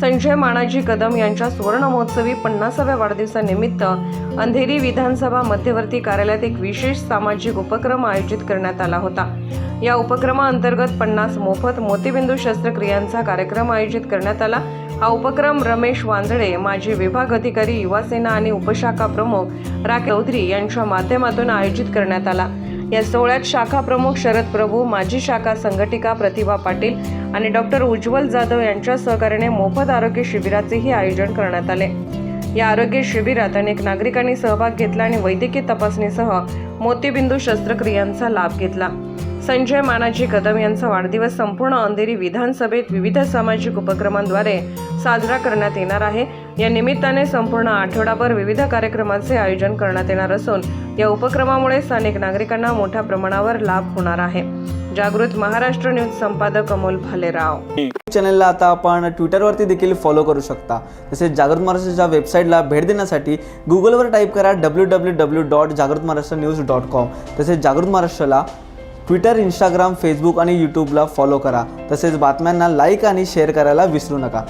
संजय मानाजी कदम यांच्या सुवर्णमहोत्सवी पन्नासाव्या वाढदिवसानिमित्त अंधेरी विधानसभा मध्यवर्ती कार्यालयात एक विशेष सामाजिक उपक्रम आयोजित करण्यात आला होता. या उपक्रमाअंतर्गत पन्नास मोफत मोतीबिंदू शस्त्रक्रियांचा कार्यक्रम आयोजित करण्यात आला. हा उपक्रम रमेश वांदळे माजी विभाग अधिकारी युवासेना आणि उपशाखा प्रमुख राकेश चौधरी यांच्या माध्यमातून आयोजित करण्यात आला. या सोहळ्यात शाखा प्रमुख शरद प्रभू माजी शाखा संघटिका प्रतिभा पाटील आणि डॉक्टर उज्ज्वल जाधव यांच्या सहकार्याने मोफत आरोग्य शिबिराचेही आयोजन करण्यात आले. या आरोग्य शिबिरात अनेक नागरिकांनी सहभाग घेतला आणि वैद्यकीय तपासणीसह मोतीबिंदू शस्त्रक्रियांचा लाभ घेतला. संजय मानाजी कदम यांचा वाढदिवस संपूर्ण अंधेरी विधानसभेत विविध सामाजिक उपक्रमांद्वारे साजरा करण्यात येणार आहे. या निमित्ताने संपूर्ण आठवडाभर विविध कार्यक्रमांचे आयोजन करण्यात येणार असून या उपक्रमामुळे स्थानिक नागरिकांना मोठ्या प्रमाणावर लाभ होणार आहे. जागृत महाराष्ट्र न्यूज संपादक अमोल भालेराव. चॅनलला आता आपण ट्विटरवरती देखील फॉलो करू शकता. तसेच जागृत महाराष्ट्राच्या वेबसाईटला भेट देण्यासाठी गुगलवर टाईप करा डब्ल्यू डब्ल्यू डब्ल्यू डॉट जागृत महाराष्ट्र न्यूज डॉट कॉम तसेच जागृत महाराष्ट्राला ट्विटर इंस्टाग्राम फेसबुक आणि यूट्यूबला फॉलो करा. तसेच बातम्यांना लाईक आणि शेअर करायला विसरू नका.